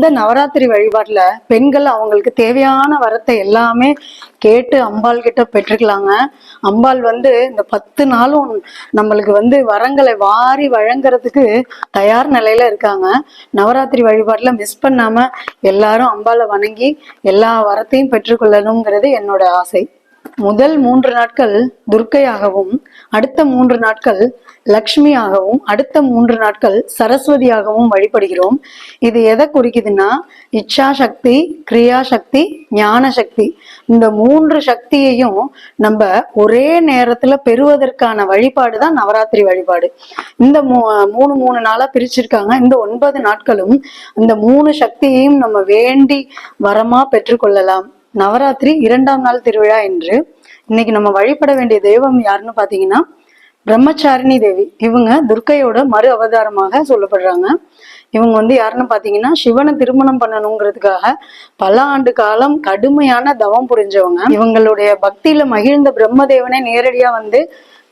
இந்த நவராத்திரி வழிபாட்டுல பெண்கள் அவங்களுக்கு தேவையான வரத்தை எல்லாமே கேட்டு அம்பாள் கிட்ட பெற்றுக்கலாங்க. அம்பாள் வந்து இந்த பத்து நாளும் நம்மளுக்கு வந்து வரங்களை வாரி வழங்குறதுக்கு தயார் நிலையில இருக்காங்க. நவராத்திரி வழிபாட்டுல மிஸ் பண்ணாம எல்லாரும் அம்பாளை வணங்கி எல்லா வரத்தையும் பெற்றுக்கொள்ளணுங்கிறது என்னோட ஆசை. முதல் மூன்று நாட்கள் துர்க்கையாகவும் அடுத்த மூன்று நாட்கள் லக்ஷ்மியாகவும் அடுத்த மூன்று நாட்கள் சரஸ்வதியாகவும் வழிபடுகிறோம். இது எதை குறிக்குதுன்னா இச்சா சக்தி கிரியா சக்தி ஞான சக்தி இந்த மூன்று சக்தியையும் நம்ம ஒரே நேரத்துல பெறுவதற்கான வழிபாடு தான் நவராத்திரி வழிபாடு. இந்த மூ மூணு மூணு நாளா பிரிச்சிருக்காங்க. இந்த ஒன்பது நாட்களும் இந்த மூணு சக்தியையும் நம்ம வேண்டி வரமா பெற்றுக்கொள்ளலாம். நவராத்திரி இரண்டாம் நாள் திருவிழா என்று இன்னைக்கு நம்ம வழிபட வேண்டிய தெய்வம் யாருன்னு பாத்தீங்கன்னா பிரம்மச்சாரிணி தேவி. இவங்க துர்க்கையோட மறு அவதாரமாக சொல்லப்படுறாங்க. இவங்க வந்து யாருன்னு பாத்தீங்கன்னா சிவனை திருமணம் பண்ணணுங்கிறதுக்காக பல ஆண்டு காலம் கடுமையான தவம் புரிஞ்சவங்க. இவங்களுடைய பக்தியில மகிழ்ந்த பிரம்மதேவனே நேரடியா வந்து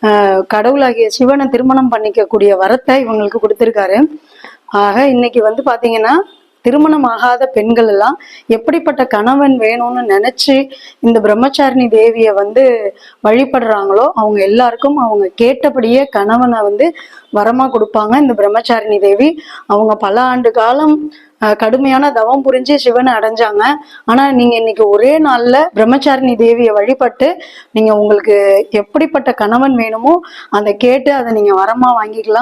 ஆஹ், கடவுளாகிய சிவனை திருமணம் பண்ணிக்கக்கூடிய வரத்தை இவங்களுக்கு கொடுத்திருக்காரு. ஆக இன்னைக்கு வந்து பாத்தீங்கன்னா திருமணம் ஆகாத பெண்கள் எல்லாம் எப்படிப்பட்ட கணவன் வேணும்னு நினைச்சு இந்த பிரம்மச்சாரிணி தேவியை வந்து வழிபடுறாங்களோ அவங்க எல்லாருக்கும் அவங்க கேட்டபடியே கணவனை வந்து வரமா கொடுப்பாங்க இந்த பிரம்மச்சாரிணி தேவி. அவங்க பல ஆண்டு காலம் கடுமையான தவம் புரிஞ்சு சிவனை அடைஞ்சாங்க. ஆனா நீங்க இன்னைக்கு ஒரே நாள்ல பிரம்மச்சாரிணி தேவியை வழிபட்டு நீங்க உங்களுக்கு எப்படிப்பட்ட கணவன் வேணுமோ அதை கேட்டு அதை நீங்க வரமா வாங்கிக்கலாம்.